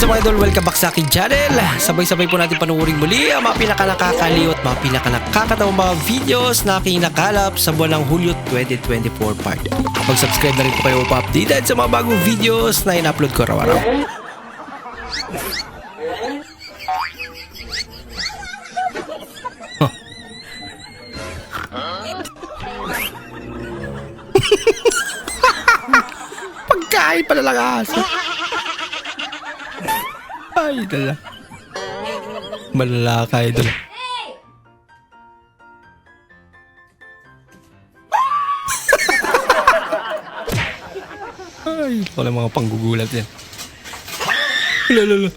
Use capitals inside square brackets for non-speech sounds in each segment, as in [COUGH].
What's up mga idol? Welcome back sa aking channel. Sabay-sabay po natin panuorin muli ang mga pinaka-nakakaliw at mga pinaka-nakakatawang mga videos na aking nakalap sa buwan ng Hulyo 2024 part. Kapag subscribe na rin po kayo pa-updated sa mga bagong videos na in-upload ko araw-araw. [LAUGHS] Pagkain pala lang aso. Ay, dala. Malala ka, idol. Ay, wala mga panggugulat yan. Lala, lala.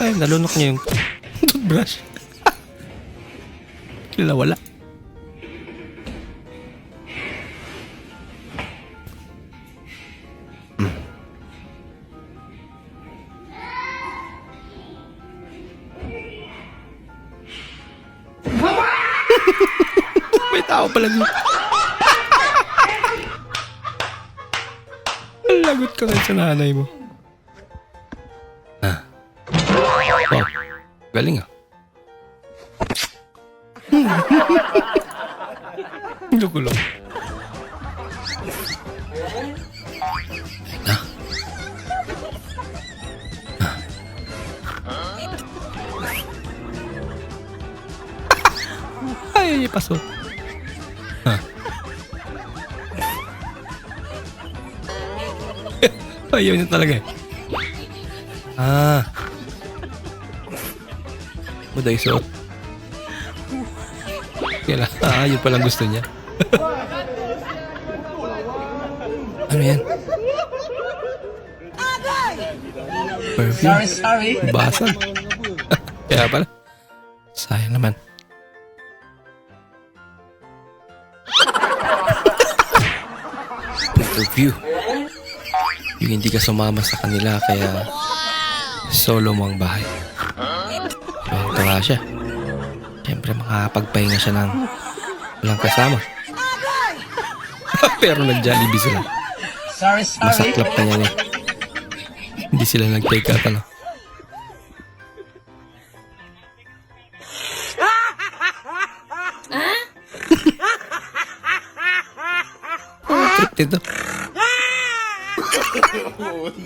Ay, nalunok niya yung toothbrush. Kila wala. May tao pala dito. Ang Lagot ka lang sa nanay mo. Ah. Wow. Galing ah. Talaga eh. Ah. Muday suot. Kaya ah, yun palang gusto niya. [LAUGHS] ano yan? Perfume. Sorry, sorry. Basag. [LAUGHS] Kaya pala. Sayang naman. [LAUGHS] Interview. Yung hindi ka sumama sa kanila kaya solo mo ang bahay. Tuwang-tuwa siya. Siyempre makakapagpahinga siya ng walang kasama. [LAUGHS] Pero nag-jollibee sila. Sorry, sorry. Masaklap na niya eh. Hindi sila nag-take out ano. [LAUGHS] Oh, trip nito.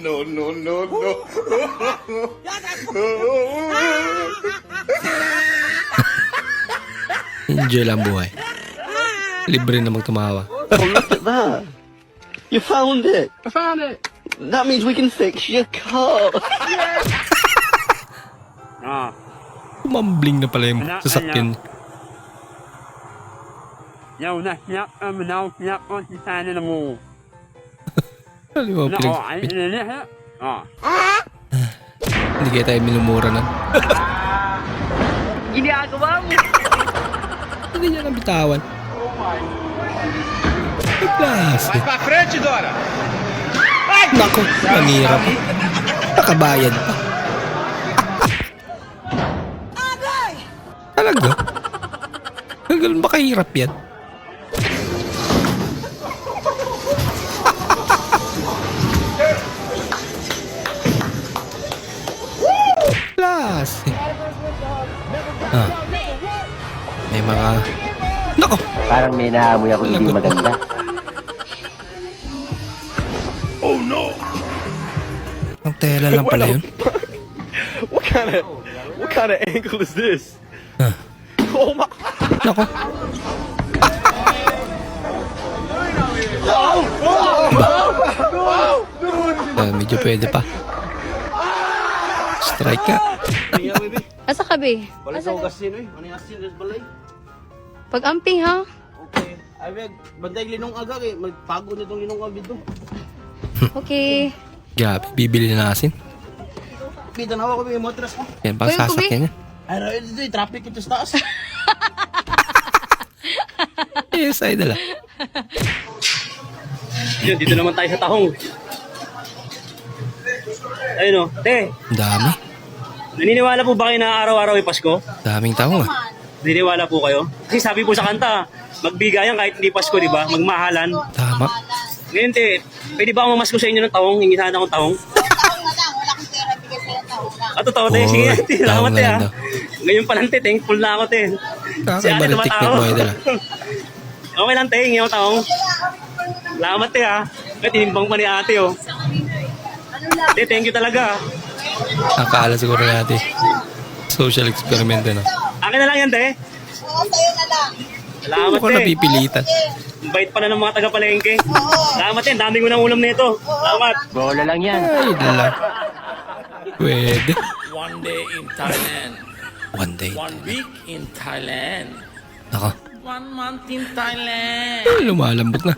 No, no, no, no. Enjoy lang buhay. Libre na magtumawa. Oh, look at that. You found it. I found it. That means we can fix your car. Kumambling na pala yung sasakyan. Yaw na siyak ang manaw siyak ko si sana na mo. Ano mo, Na pinag... o, ay inaniya. Ah. Hindi kaya tayo minumura na. [LAUGHS] Ginagawa mo. Hindi niya nang bitawan. Oh my. Klase. Pra frente, Dora! Nako, nangira pa. Nakabayad pa. Talaga? Ganun ba kahirap yan? Ah. May mga... Nako! Parang may naamoy ako hindi Lagot. maganda. [LAUGHS] Ang tela lang pala yun. [LAUGHS] What kind of what kind of angle is this? Huh. [LAUGHS] Oh my! Nako. Ah, medyo pwede pa. Strike ka. Asa ka, be? Balik sa gasin eh. Ano yung asin des balay? Pag-amping, ha? Okay. Ay wag banday linong aga kay magpago nitong linong aga dito. Okay. Grabe, bibili na asin. Kita na ako may matras ko. Yan pang sasakyan niya. Ay ra dito eh, traffic ito sa taas. Yes, ay dala. Yun, dito naman tayo sa tahong. Ayun o. Te, Ang dami. Naniniwala po ba kayo na araw-araw ay Pasko? Daming tao ah. Naniniwala po kayo? Kasi sabi po sa kanta, magbigayan kahit hindi Pasko, di ba? Magmahalan. Tama. Ngayon, te, pwede ba ako mamasko sa inyo ng tahong? Hingi sana akong tahong. Ah, totoo, te. Sige, Oy, te. Salamat, tawag te, na ah. lang daw. Ngayon pa lang, te. Thankful na ako, te. Kakaiba rin technique mo, idol. ah. [LAUGHS] Okay lang, te. Hingi ako taong. Salamat, te, ah. Ay, tinimbang pa ni ate, oh. Te, thank you talaga. Akala siguro natin. Social experiment na. Akin na lang yan, te. Salamat, Ako te. napipilitan. Ang Bait pa na ng mga taga-palengke. Salamat, te. Ang dami ko ng ulam nito. Salamat. Bola lang yan. Ay, dala. Pwede. One day in Thailand. One day. One week in Thailand. Nako. One month in Thailand. Ay, lumalambot na.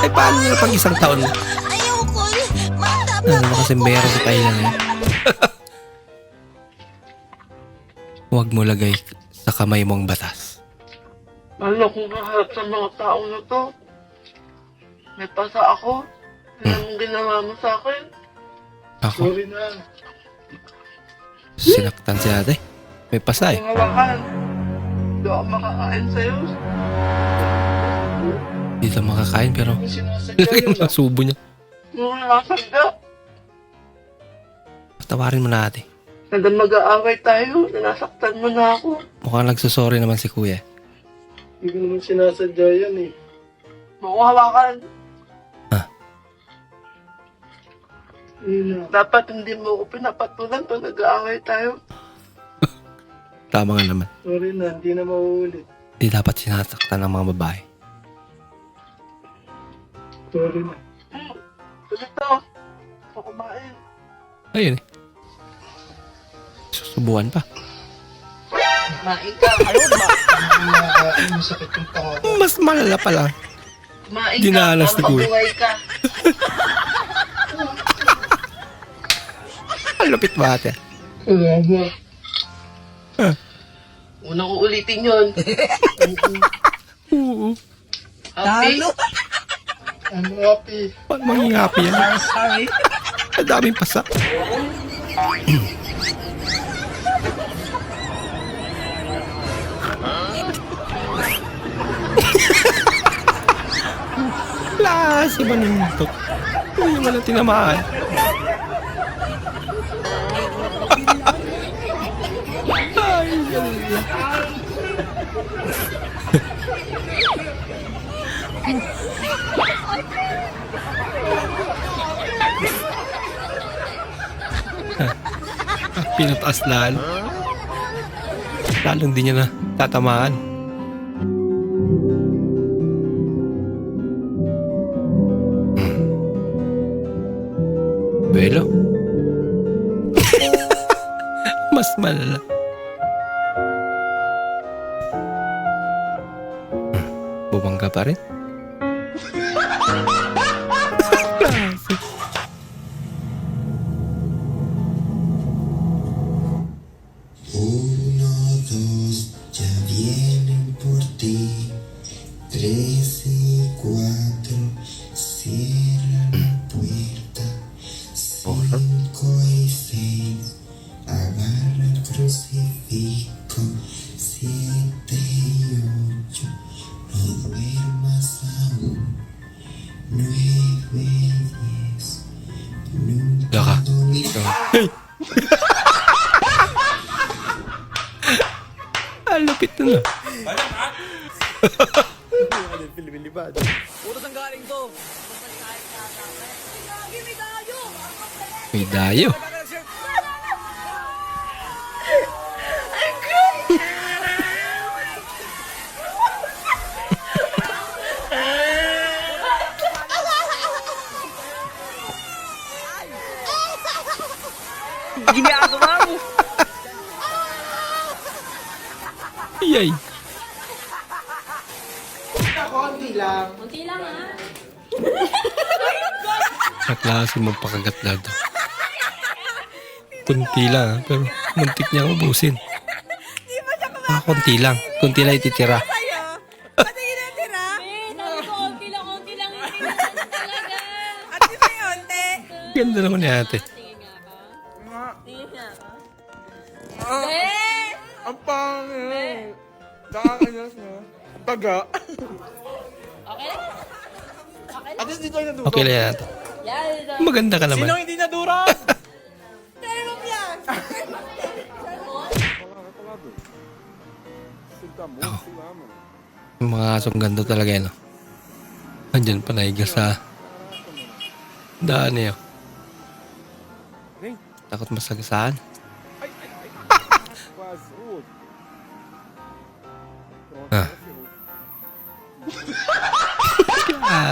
Ay, paano nila pag isang taon? Ayoko eh. Mata Ano ba kasi meron sa Thailand eh? [LAUGHS] Huwag mo lagay sa kamay mong batas. Ano kung kaharap sa mga tao na to? May pasa ako. Ano mong ginawa mo sa akin? Ako, Sorry na. sinaktan si ate. May pasay. Kung hawakan, hindi ako makakain sa'yo. Hindi na makakain pero lagyan mo sa subo niya. Patawarin mo na ate. Hanggang mag-aaway tayo, nasaktan mo na ako. Mukhang nagsusorry naman si kuya. Hindi ko naman sinasadya yan eh. Mo hawakan. Ah. Yun na. Dapat hindi mo ako pinapatulan pag nag-aaway tayo. [LAUGHS] Tama nga naman. Sorry na, hindi na mauulit. Hindi dapat sinasaktan ng mga babae. Sorry na. Hmm. Ako kumain. Ayun eh. Susubuan pa. Kumain ka. Ayaw ba? Kumakain, masakit yung panga ko. Mas malala pa lang. Kumain Dinalas ka, ni Kuya. mabuhay ka. [LAUGHS] Ang lupit ba ate? Kaya ba? Ah. Unang uulitin yun. [LAUGHS] Oo. Happy? I'm happy. Paano maging happy yan? I'm sorry. Ang daming pasa. Klase ba nito? Uy, wala tinamaan. Ay, ganun. [LAUGHS] Pinataas lalo. Lalong di niya na tatamaan. Hmm. Belo. [LAUGHS] Mas malala. Hmm. Pa rin. May dayo. Ginagawa mo. Yay. [LAUGHS] Sa klase magpakagat na daw. Kunti lang, ah, pero muntik niya ubusin. Ah, kunti lang. Kunti lang ititira. Ganda naman ni ate. Ang pangit. Nakakainas mo. Taga. [LAUGHS] Okay lang yan. Maganda ka naman. hindi nadura? [LAUGHS] [LAUGHS] Yung mga asong ganda talaga yan. oh. Andyan pa naiga sa daan niyo. Takot masagasaan.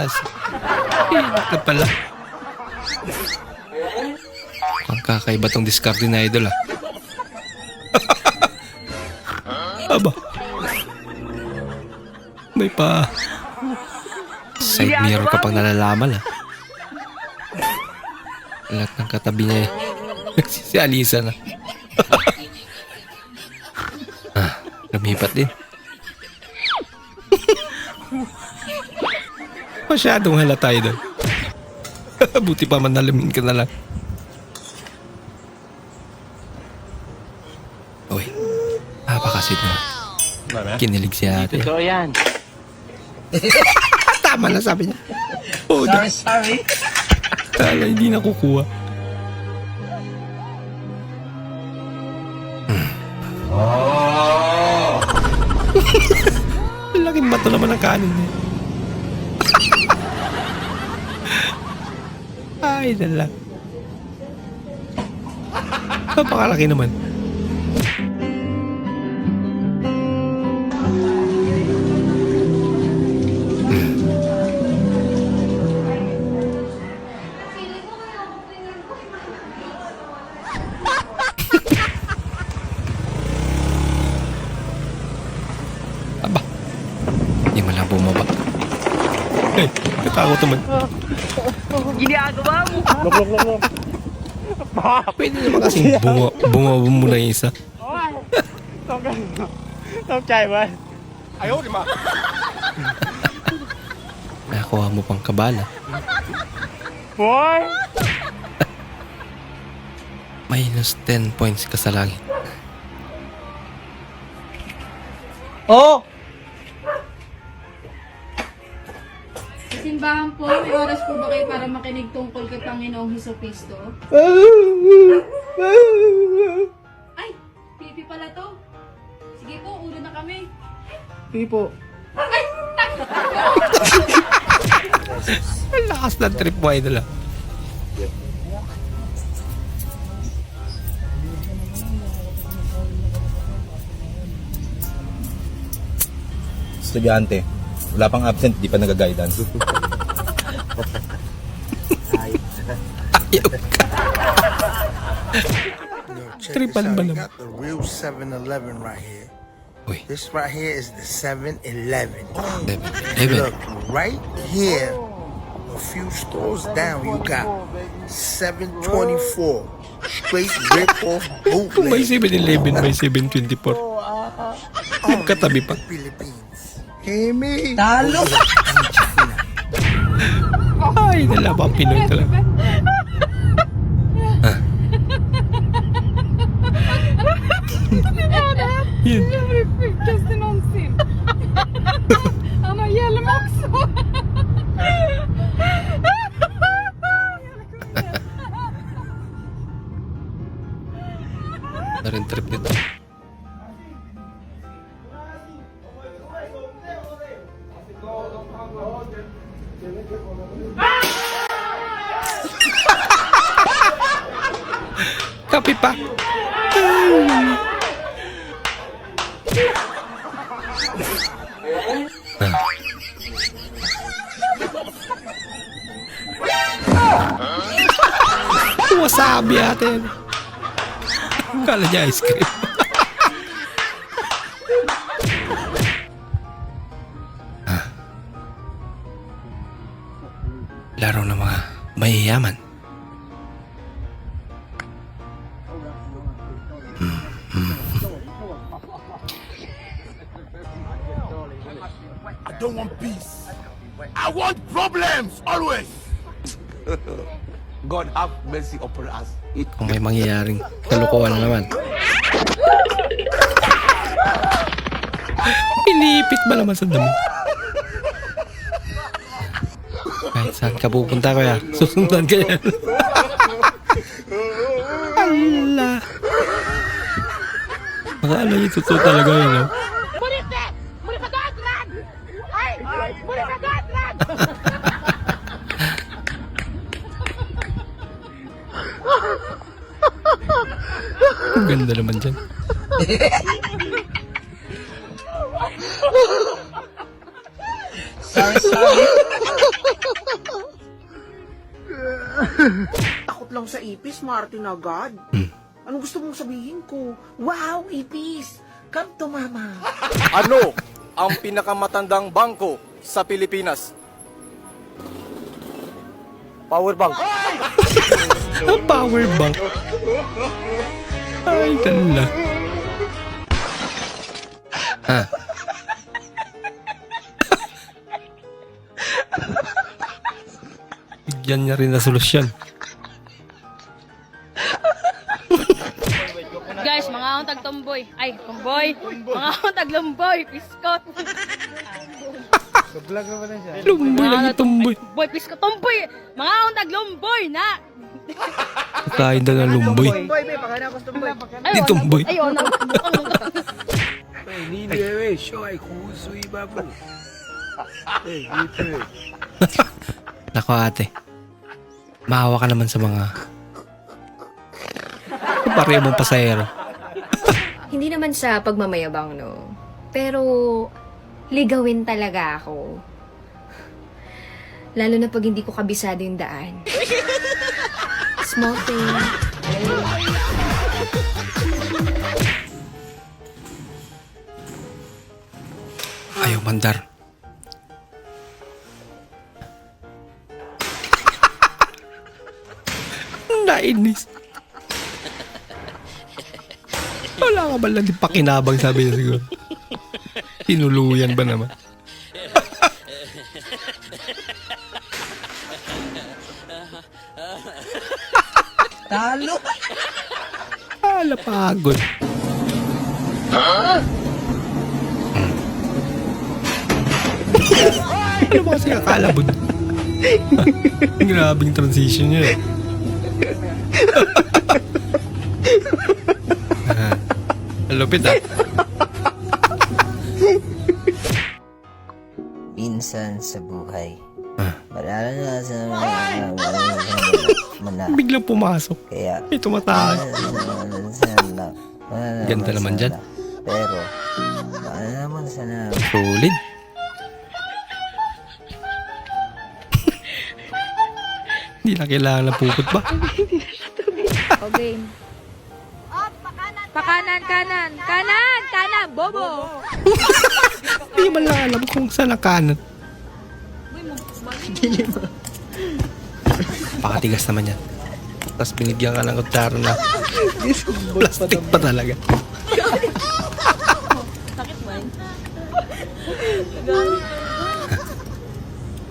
As. Ito pala. Ang kakaiba tong discard na idol ah. [LAUGHS] Aba. May pa side mirror kapag nalalaman ah. Lahat ng katabi niya eh. [LAUGHS] si Alisa na. [LAUGHS] ah, lumipat din. Masyadong halata doon. [LAUGHS] Buti pa man nalamin ka na lang. Uy, napakasit naman. Kinilig si ate. Totoo yan. [LAUGHS] Tama na sabi niya. Oh, sorry, sorry. [LAUGHS] Kala hindi nakukuha. Hmm. Laking bato naman ang kanin niya. Ay, dala. Napakalaki naman. Look, look, look, look. Pwede naman kasi bunga, bunga mo na isa. Tông cái Tông chày ba Ayaw di Nakakuha mo pang kabala. Boy Minus 10 points ka sa langit. Oh! Kayo para makinig tungkol kay Panginoong Heso Kristo? Ay, pipi pala to. Sige po, ulo na kami. [LAUGHS] Ang lakas ng trip mo, idol ah. Estudyante. Wala pang absent, di pa nag-guidance. [LAUGHS] Tripan ba naman? got the real 7-Eleven right here. Uy, This right here is the 7-Eleven. Devin. Devin. Look, right here, a few stores down, you got 724. Straight rip-off Kung may bootleg. 7-Eleven, may 724. Yung katabi pa. Philippines. Hear me? Ay, dala pa ang Pinoy talaga. [LAUGHS] Atin. Kala niya ice cream. Ah. Laro ng mga mayayaman. Mercy upon us. Kung may mangyayaring kalukuhan na naman. Pinipit ba naman sa dami? Kahit Saan ka pupunta kuya? Susundan ka yan. Ala. Akala niyo totoo talaga yun, no? Ganda naman dyan. Takot lang sa ipis, Martin agad. Ano gusto mong sabihin ko? Wow, ipis! Come to mama. Ano ang pinakamatandang bangko sa Pilipinas? Power bank. Ang power bank. Ay, tala. Ha? Bigyan niya rin na solusyon. Guys, mga akong tagtomboy. Ay, tomboy. Mga akong taglumboy. Piskot. Lumboy lagi tumboy. Boy, piskot. Tomboy. Mga akong taglumboy na. Kain daw ng lumboy. Ay, Di wala. tumboy. Ay, wala. Nako ate. Maawa ka naman sa mga pareho mong pasahero. Hindi naman sa pagmamayabang, no? Pero, ligawin talaga ako. Lalo na pag hindi ko kabisado yung daan. Small thing. Ayaw mandar. [LAUGHS] Nainis. Wala ka ba lang pakinabang sabi niya siguro. Tinuluyan ba naman? [LAUGHS] Talo! Ala pagod. ano ba kasi kakalabod? Grabing transition niya eh. Ah, lupit ah. Minsan sa buhay, Ah. mo na Biglang pumasok. kaya May tumatakas. Ganda naman dyan. Pero, paano naman sana Solid. Hindi na kailangan ng pupot ba? [LAUGHS] Okay. Pakanan, kanan. Kanan, kanan, bobo. Hindi man lang alam kung saan ang kanan. Pakatigas naman yan. Tapos binigyan ka ng kutsara na plastic pa talaga.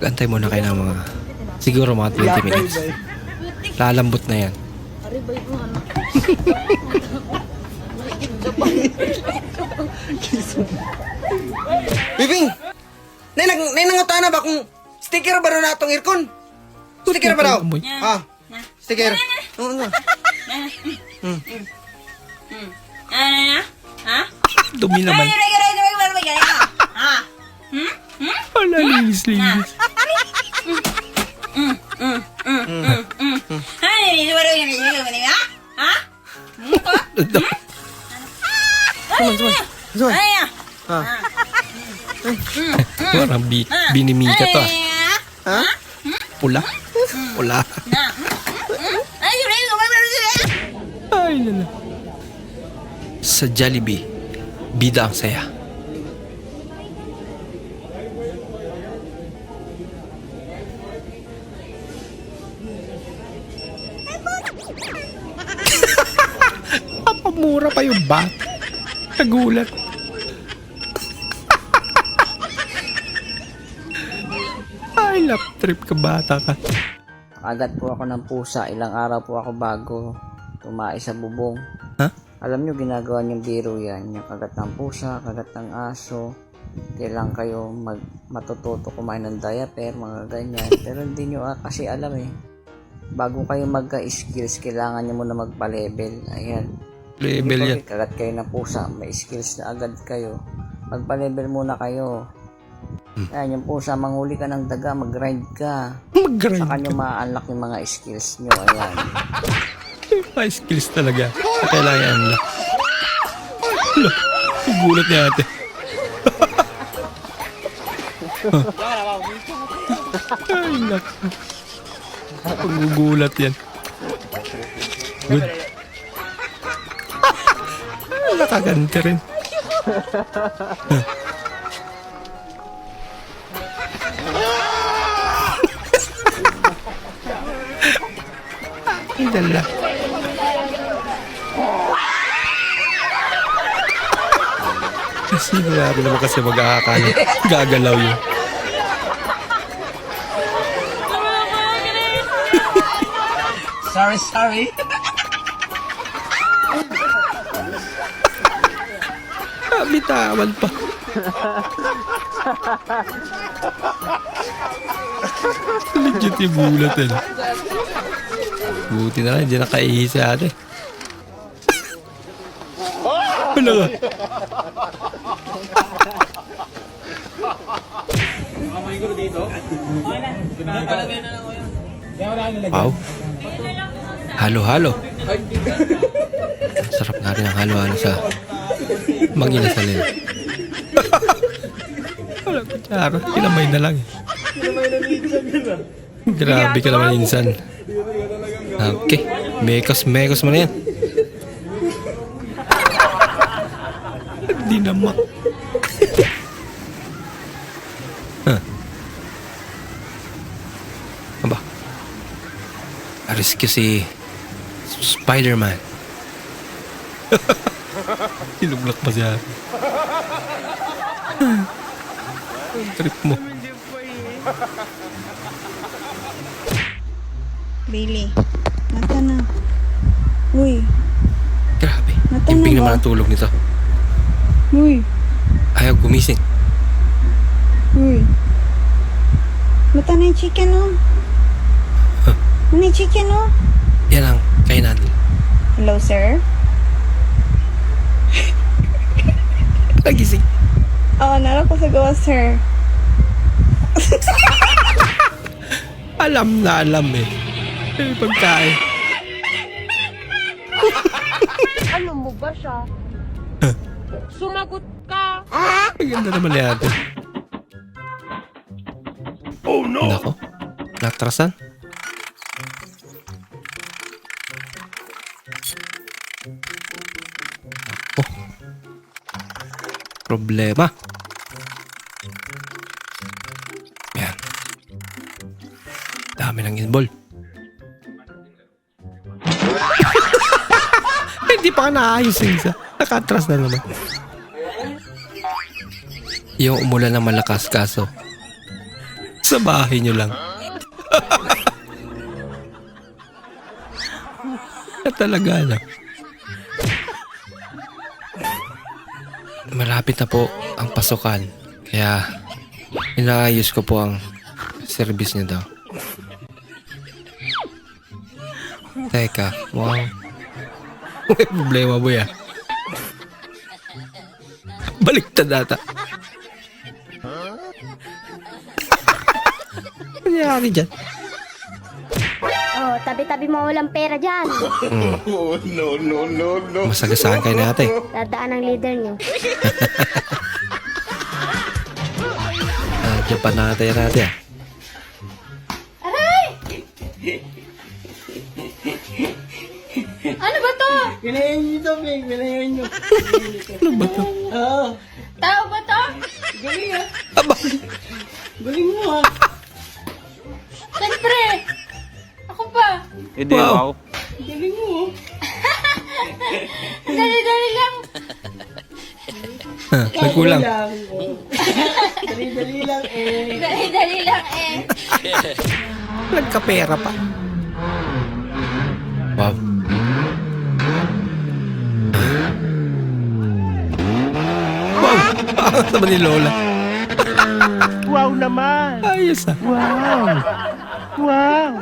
Gantay muna kayo ng mga siguro mga 20 minutes. Lalambot na yan. Bibing! Nay, nang, nay nangutana ba kung sticker ba na itong aircon? Sticker ba daw? Ha? Sticker. Oo. Nga. Dumi naman. Wala, linis-linis. Parang bi binimika to ah. Ha? Pula. Pula. Ay, Sa Jollibee, bida ang saya. [LAUGHS] Papamura pa yung bat. Nagulat. [LAUGHS] Ay, lap trip ka bata ka. Kagat po ako ng pusa, ilang araw po ako bago tumae sa bubong. Ha? Alam nyo, ginagawa niyang biro yan. Yung kagat ng pusa, kagat ng aso. kailan kayo mag matututo kumain ng diaper, mga ganyan. [LAUGHS] Pero hindi nyo ah, kasi alam eh. Bago kayo magka-skills, kailangan nyo muna magpa-level. Ayan. Level yan. kagat kayo na pusa, may skills na agad kayo. Magpa-level muna kayo. Hmm. Ayan, yung pusa, manghuli ka ng daga, mag-grind ka. Mag-grind Saka nyo ma-unlock yung mga skills nyo. Ayan. [LAUGHS] May skills talaga. Sa kailangan yan. Hala, gulat niya ate. Ay, naku. Paggugulat yan. Good. Nakaganti rin. Ay, dala. Kasi grabe naman kasi mag-aakala. Gagalaw yun. Sorry, sorry. Ah, bitawan pa. Legit yung bulat eh. Buti na lang, hindi nakaihi si ate. Wala ka. Wow. Halo-halo. Sarap nga rin ang halo-halo sa mag-inasalin. Wala kutsara. Kinamay na lang. Grabe ka naman insan. Okay. Mekos, mekos mo na yan. Hindi naman. Rescue si Spider-Man. [LAUGHS] Sinuglak pa siya. [LAUGHS] Trip mo. Bailey, mata na. Uy, Grabe. Mata Timping na ba? naman ang tulog nito. uy, Ayaw gumising. uy. Mata na yung chicken, oh. Yung chicken, oh? Yan ang kainan. Hello, sir? [LAUGHS] Nagising. Oo, oh, nara ko sa gawa, sir. Alam na alam eh. Eh, pagkain. Ano mo ba siya? Sumagot ka! Ang ganda naman ate. Oh no! Nako. Natrasan. Problema. Yan. Dami ng involved. [LAUGHS] Hindi pa naayos yung isa. Nakatras na naman. Yung umulan ng malakas kaso. Sa bahay nyo lang. [LAUGHS] talaga na. Malapit na po ang pasukan. Kaya inaayos ko po ang service niyo daw. Teka, wow. [LAUGHS] May problema boy ah. [LAUGHS] Baliktad ata. [LAUGHS] Ano nangyari dyan? Tabi-tabi mo walang pera dyan. Mm. [LAUGHS] Oh, no, no, no, no. Masagasaan kayo na ate. Dadaan ang leader niyo. [LAUGHS] Ah, dyan pa natin natin ah. Ano ba to? Pinayin nyo to, Ping. Pinayin nyo. [LAUGHS] Ano ba to? Oo. Tao ba to? Galing ah. Aba! Galing mo ah. Pa! Wow! Galing mo [LAUGHS] ah. Dali-dali lang! Ah, nagkulang. Lang. Dali-dali lang eh. Dali-dali lang eh! Nagkapera pa. Wow. Wow! [LAUGHS] Ah, naman ni Lola. Wow naman! Ayos ah. Wow! Wow!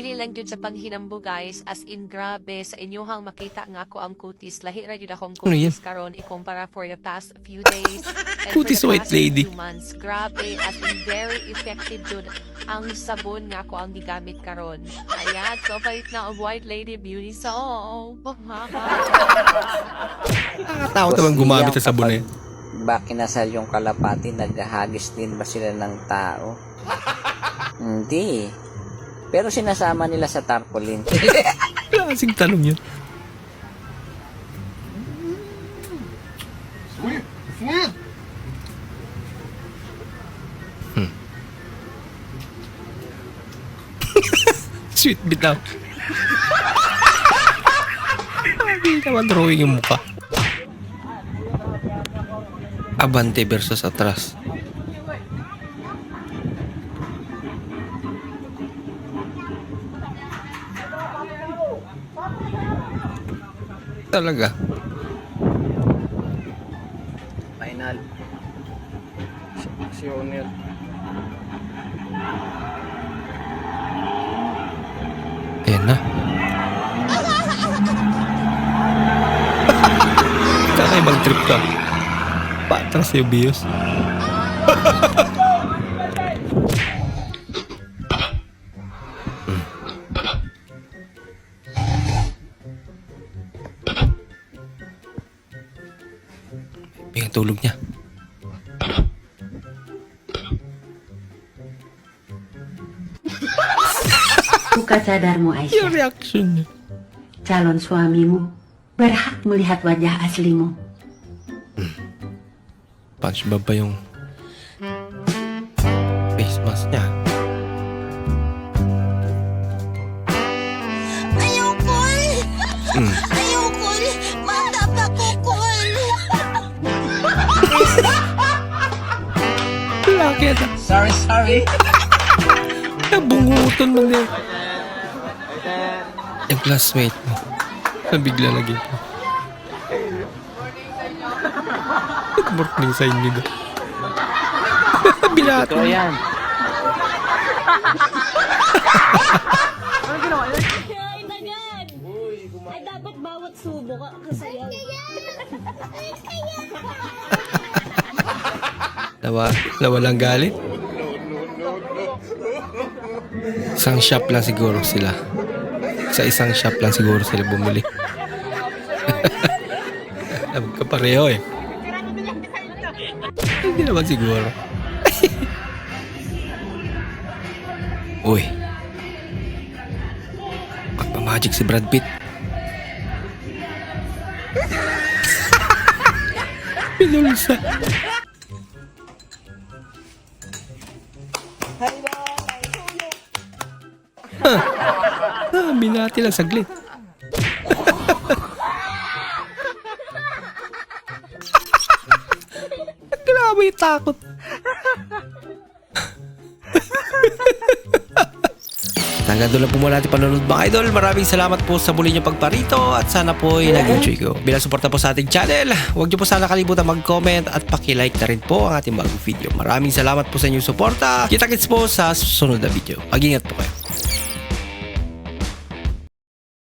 Dili lang jud sa panghinambo guys, as in grabe sa inyohang makita nga ako ang kutis. Lahi ra jud akong Ano yan? kutis karon ikumpara for the past few days. [LAUGHS] and for white lady. few months. Grabe, as in very effective jud ang sabon nga ako ang gigamit karon. Ayan, so palit na ang white lady beauty soap. Nakakatakot naman gumamit sa sabon yan. Ba kinasal yung kalapati, naghahagis din ba sila ng tao? [LAUGHS] Hindi. Pero sinasama nila sa tarpaulin. [LAUGHS] Klaseng tanong yun. Sweet! Sweet! [LAUGHS] Sweet bitaw. Hindi naman drawing yung mukha. Abante versus atras. Talaga. Final. Si O'Neal. Ayan na. [LAUGHS] Kakaibang trip ka. Patras yung bios. [LAUGHS] Yung tulog niya. Buka sadarmu Aisyah, Yung reaction niya. calon suamimu berhak melihat wajah aslimu. Punch ba ba yung face mask niya? Ayokol! Mm. Sorry, sorry. Nabungutan mo din. Yung classmate mo. Nabigla na gito. Morning sa inyo ba? Binato. Ito yan. Ay, tagad! Ay, dapat bawat subo ka kasayaw. Nawa, nawalang galit. Isang shop lang siguro sila. Sa isang shop lang siguro sila bumili. [LAUGHS] Magkapareho eh. Hindi naman siguro. [LAUGHS] Uy. Magpamagic si Brad Pitt. [LAUGHS] Pinulsa. Binati lang saglit. [LAUGHS] Grabe yung takot. [LAUGHS] Hanggang doon lang po muna natin panonood mga idol. Maraming salamat po sa muli niyong pagparito at sana po ay nag-enjoy ko. Bilang suporta po sa ating channel, huwag niyo po sana kalimutan mag-comment at paki-like na rin po ang ating bagong video. Maraming salamat po sa inyong suporta. Kita-kits po sa susunod na video. Mag-ingat po kayo.